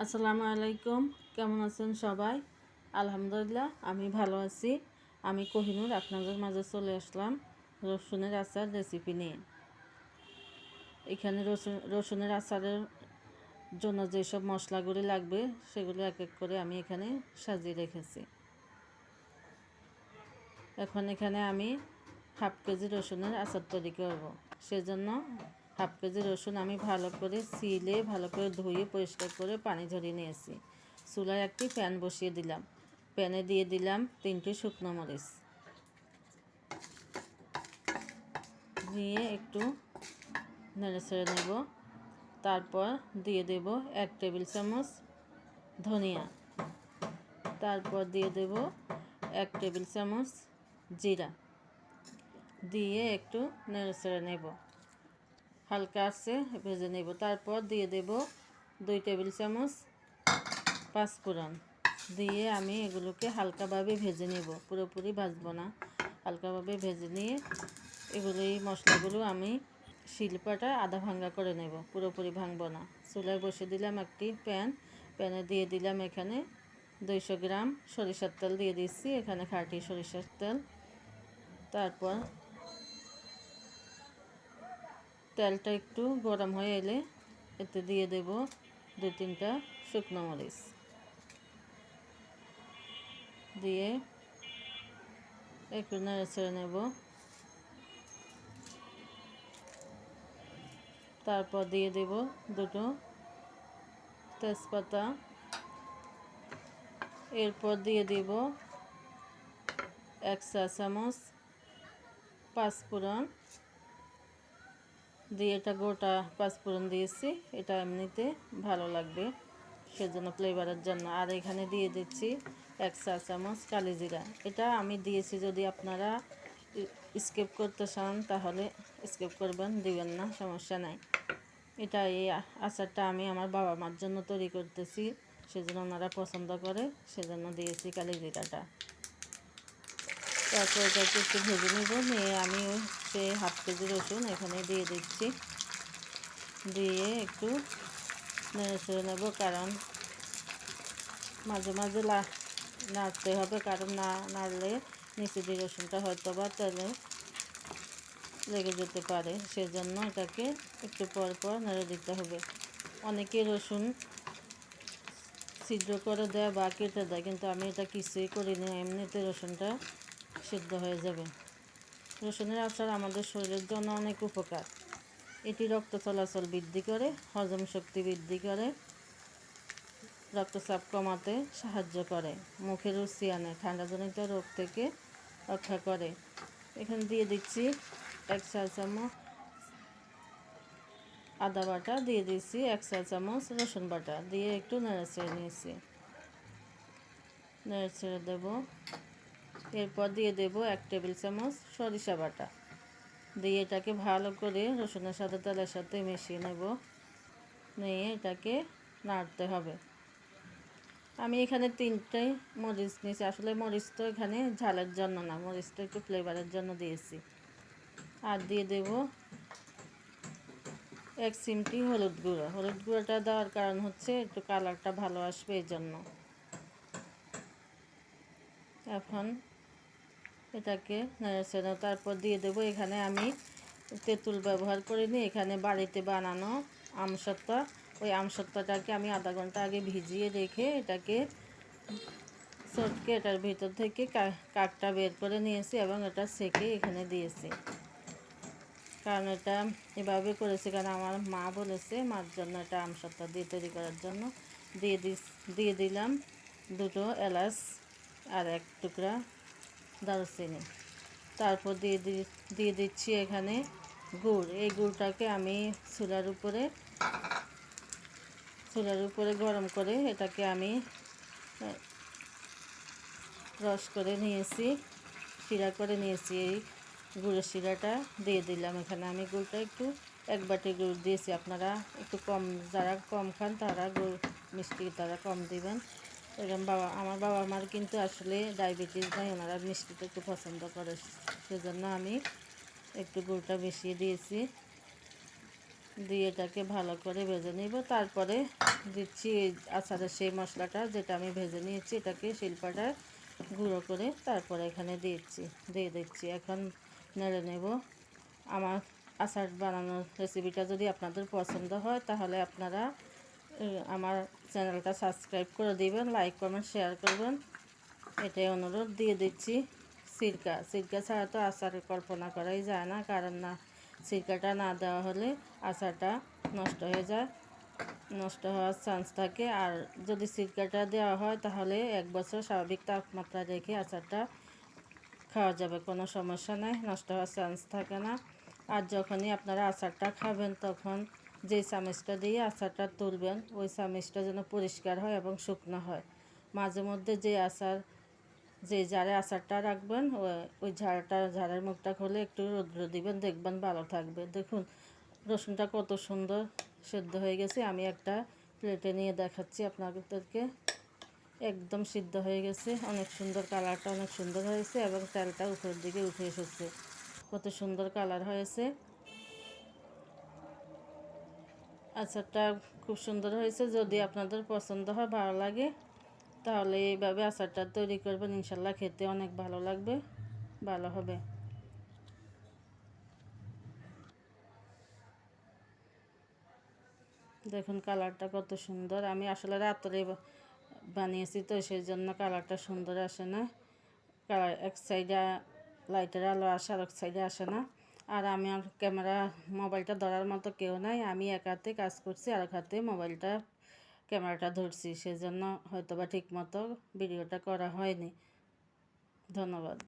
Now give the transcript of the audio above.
আসসালামু আলাইকুম। কেমন আছেন সবাই? আলহামদুলিল্লাহ, আমি ভালো আছি। আমি কোহিনুর আপনাদের মাঝে চলে আসলাম রসুনের আচার রেসিপি নিয়ে। এখানে রসুন, রসুনের আচারের জন্য যেসব মশলাগুলি লাগবে, সেগুলো এক এক করে আমি এখানে সাজিয়ে রেখেছি। এখন এখানে আমি হাফ কেজি রসুনের আচার তৈরি করব। সেজন্য হাফ কেজি রসুন আমি ভালো করে সিলে, ভালো করে ধুয়ে পরিষ্কার করে পানি ঝরিয়ে নিয়েছি। চুলায় একটি প্যান বসিয়ে দিলাম। প্যানে দিয়ে দিলাম তিনটি শুকনো মরিচ। দিয়ে একটু নেড়ে ছেড়ে নেব। তারপর দিয়ে দেব এক টেবিল চামচ ধনিয়া। তারপর দিয়ে দেব এক টেবিল চামচ জিরা। দিয়ে একটু নেড়ে ছেড়ে নেব। হালকা আছে, ভেজে নেব। তারপর দিয়ে দেব দুই টেবিল চামচ পাঁচফোড়ন। দিয়ে আমি এগুলোকে হালকাভাবে ভেজে নেব। পুরোপুরি ভাজবো না। হালকাভাবে ভেজে নিয়ে এগুলো এই মশলাগুলো আমি শিল্পাটা আধা ভাঙ্গা করে নেব। পুরোপুরি ভাঙবো না। চুলায় বসে দিলাম একটি প্যান। প্যানে দিয়ে দিলাম এখানে দুইশো গ্রাম সরিষার তেল দিয়ে দিচ্ছি। এখানে খাঁটি সরিষার তেল। তারপর তেলটা একটু গরম হয়ে এলে এতে দিয়ে দেব দু তিনটা শুকনো মরিচ। দিয়ে একটু নেড়ে নেব। তারপর দিয়ে দেব দুটো তেজপাতা। এরপর দিয়ে দিব এক চা চামচ পাঁচফোড়ন দিয়ে এটা গোটা পাঁচফোড়ন দিয়েছি। এটা এমনিতে ভালো লাগবে সেজন্য ফ্লেভারের জন্য। আর এখানে দিয়ে দিচ্ছি এক চা চামচ কালি জিরা। এটা আমি দিয়েছি যদি আপনারা স্কেপ করতে চান তাহলে স্কেপ করবেন, দিবেন না, সমস্যা নাই। এটা এই আচারটা আমি আমার বাবা মার জন্য তৈরি করতেছি, সেজন্য ওনারা পছন্দ করে, সেজন্য দিয়েছি কালি জিরাটা। তারপর এটাকে একটু ভেজে নেব। নিয়ে আমি সে হাফ কেজি রসুন এখানে দিয়ে দিচ্ছি। দিয়ে একটু নেড়ে নেব কারণ মাঝে মাঝে নাড়তে হবে কারণ না নাড়লে নিচে দিয়ে রসুনটা হয়তো বা তেলে লেগে যেতে পারে, সেজন্য এটাকে একটু পর পর নেড়ে দিতে হবে। অনেকে রসুন ছিদ্র করে দেয় বা কেটে দেয়, কিন্তু আমি এটা কিছুই করিনি। এমনিতে রসুনটা সিদ্ধ হয়ে যাবে। রসুনের আচার আমাদের শরীরের জন্য অনেক উপকার। এটি রক্ত চলাচল বৃদ্ধি করে, হজম শক্তি বৃদ্ধি করে, রক্তচাপ কমাতে সাহায্য করে মুখের রুচি আনে, ঠান্ডাজনিত রোগ থেকে রক্ষা করে। এখানে দিয়ে দিচ্ছি এক চা চামচ আদা বাটা, দিয়ে দিচ্ছি এক চা চামচ রসুন বাটা, দিয়ে একটু নেড়ে ছেড়ে নিয়েছি। নেড়ে ছেড়ে দেবো। এরপর দিয়ে দেব এক টেবিল চামচ সরিষা বাটা। দিয়ে এটাকে ভালো করে রসুনের সাথে তেলের সাথে মিশিয়ে নেব। নিয়ে এটাকে নাড়তে হবে। আমি এখানে তিনটে মরিচ নিয়েছি। আসলে মরিচ তো এখানে ঝালের জন্য না, মরিচটা একটু ফ্লেভারের জন্য দিয়েছি। আর দিয়ে দেব এক চিমটি হলুদ গুঁড়ো। হলুদ গুঁড়োটা দেওয়ার কারণ হচ্ছে একটু কালারটা ভালো আসবে এই জন্য এখন এটাকে নেড়ে তারপর দিয়ে দেবো এখানে আমি তেঁতুল ব্যবহার করিনি এখানে বাড়িতে বানানো আমসত্ত্বা। ওই আমসত্ত্বাটাকে আমি আধা ঘণ্টা আগে ভিজিয়ে রেখে এটাকে সটকে এটার ভিতর থেকে কাকটা বের করে নিয়েছি এবং এটা সেকে এখানে দিয়েছি। কারণ এটা এভাবে করেছি, কারণ আমার মা বলেছে, মার জন্য এটা আমসত্তা দিয়ে তৈরি করার জন্য। দিয়ে দিয়ে দিলাম দুটো এলাচ আর এক টুকরা দারুচিনি তারপর দিয়ে দিয়ে দিচ্ছি এখানে গুড়। এই গুড়টাকে আমি চুলার উপরে চুলার উপরে গরম করে এটাকে আমি রস করে নিয়েছি, শিরা করে নিয়েছি। এই গুড়ের শিরাটা দিয়ে দিলাম এখানে। আমি গুড়টা একটু, এক বাটি গুড় দিয়েছি। আপনারা একটু কম, যারা কম খান তারা গুড়, মিষ্টি তারা কম দিবেন। এরকম বাবা, আমার বাবা মার কিন্তু আসলে ডায়াবেটিস নাই, ওনারা মিষ্টিটা একটু পছন্দ করে। সেজন্য আমি একটু গুড়টা বেশিয়ে দিয়েছি। দিয়ে এটাকে ভালো করে ভেজে নিব। তারপরে দিচ্ছি আচারের সেই মশলাটা যেটা আমি ভেজে নিয়েছি, এটাকে শিল্পাটায় গুঁড়ো করে তারপরে এখানে দিয়েছি দিয়ে দিচ্ছি, এখন নেড়ে নেব। আমার আচার বানানোর রেসিপিটা যদি আপনাদের পছন্দ হয়, তাহলে আপনারা আমার চ্যানেলটা সাবস্ক্রাইব করে দিবেন, লাইক, কমেন্ট, শেয়ার করবেন। এটাই অনুরোধ, দিয়ে দিচ্ছি সিরকা। সিরকা ছাড়া তো আচারের কল্পনা করাই যায় না, কারণ না, সিরকাটা না দেওয়া হলে আচারটা নষ্ট হয়ে যায়, নষ্ট হওয়ার চান্স থাকে। আর যদি সিরকাটা দেওয়া হয়, তাহলে এক বছর স্বাভাবিক তাপমাত্রা রেখে আচারটা খাওয়া যাবে, কোনো সমস্যা নাই, নষ্ট হওয়ার চান্স থাকে না। আর যখনই আপনারা আচারটা খাবেন, তখন যে চামচটা দিয়ে আচারটা তুলবেন, ওই চামচটা যেন পরিষ্কার হয় এবং শুকনো হয়। মাঝে মধ্যে যে আচার, যে জারে আচারটা রাখবেন ওই- ওই ঝাড়টা, ঝাড়ের মুখটা খুলে একটু রৌদ্র দিবেন, দেখবেন ভালো থাকবে। দেখুন, রসুনটা কত সুন্দর সেদ্ধ হয়ে গেছে। আমি একটা প্লেটে নিয়ে দেখাচ্ছি আপনাদেরকে। একদম সিদ্ধ হয়ে গেছে। অনেক সুন্দর কালারটা অনেক সুন্দর হয়েছে এবং তেলটা উপরের দিকে উঠে এসেছে। কত সুন্দর কালার হয়েছে। আচারটা খুব সুন্দর হয়েছে। যদি আপনাদের পছন্দ হয়, ভালো লাগে, তাহলে এইভাবে আচারটা তৈরি করবেন। ইনশাল্লাহ খেতে অনেক ভালো লাগবে, ভালো হবে। দেখুন কালারটা কত সুন্দর। আমি আসলে রাত্রে বানিয়েছি তো সেই জন্য কালারটা সুন্দর আসে না। কালার এক সাইডে লাইটের আলো আসে, আর এক সাইডে আসে না। আর আমি আর ক্যামেরা, মোবাইলটা ধরার মতো কেউ নাই। আমি এক হাতে কাজ করছি আর এক হাতে মোবাইলটা, ক্যামেরাটা ধরছি। সেজন্য হয়তো বা ঠিক মতো ভিডিওটা করা হয়নি। ধন্যবাদ।